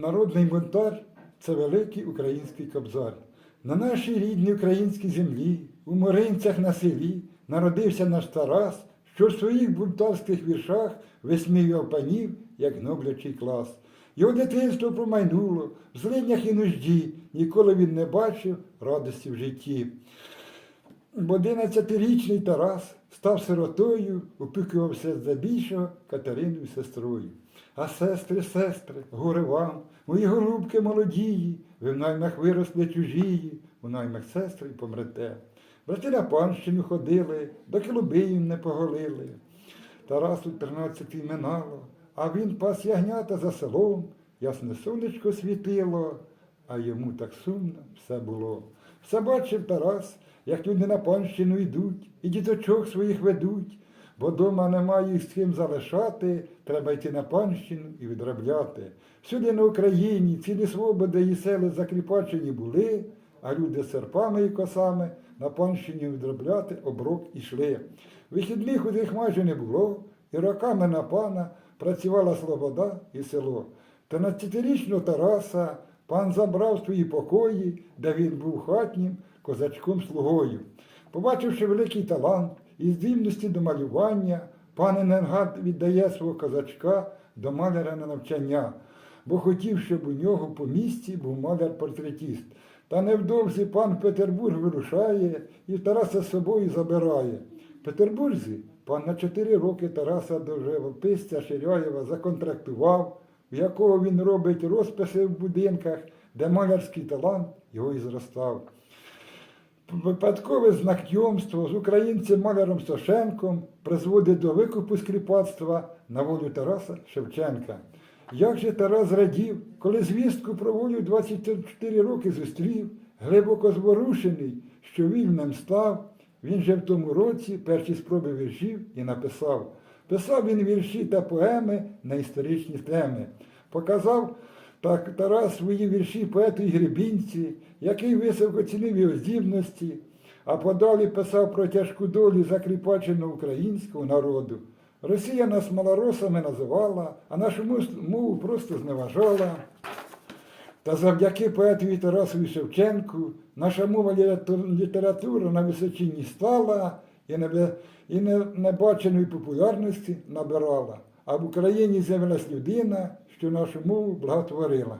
Народний бунтар це великий український кобзар. На нашій рідній українській землі, у Моринцях на селі, народився наш Тарас, що в своїх бунтарських віршах висміював панів, як гноблячий клас. Його дитинство промайнуло, в злиднях і нужді, ніколи він не бачив радості в житті. Бо 11-річний Тарас став сиротою, опікувався здебільшого Катериною сестрою. А сестри, сестри, горе вам, мої голубки молодії, ви в наймах виросли чужії, у наймах сестри помрете. Брати на панщину ходили, доки луби їм не поголили. Тарасу 13 минало, а він пас ягнята за селом, ясне сонечко світило, а йому так сумно все було. Все бачив Тарас, як люди на панщину йдуть, і діточок своїх ведуть, бо дома немає їх з ким залишати, треба йти на панщину і відробляти. Всюди на Україні цілі свободи і сели закріпачені були, а люди серпами і косами на панщині відробляти оброк ішли. Вихідних у них майже не було, і роками на пана працювала Слобода і село. 13-річного Тараса пан забрав свої покої, де він був хатнім козачком слугою. Побачивши великий талант і здібності до малювання, пан Енергат віддає свого козачка до маляра на навчання, бо хотів, щоб у нього по місті був маляр-портретіст. Та невдовзі пан Петербург вирушає і Тараса з собою забирає. В Петербурзі пан на чотири роки Тараса до живописця Ширяєва законтрактував, в якого він робить розписи в будинках, де малярський талант його і зростав. Випадкове знакомство з українцем маляром Сошенком призводить до викупу скріпацтва на волю Тараса Шевченка. Як же Тарас зрадів, коли звістку про волю 24 роки зустрів, глибоко зворушений, що вільним став, він же в тому році перші спроби віршів і написав. Писав він вірші та поеми на історичні теми. Показав так Тарас свої вірші поету і гребінці, який високо цінив його здібності, а подалі писав про тяжку долю закріпаченого українського народу. Росія нас малоросами називала, а нашу мову просто зневажала. Та завдяки поетові Тарасові Шевченку наша мова літерату- література на височині стала і, небаченої популярності набирала. А в Україні з'явилась людина, що нашу мову благотворила.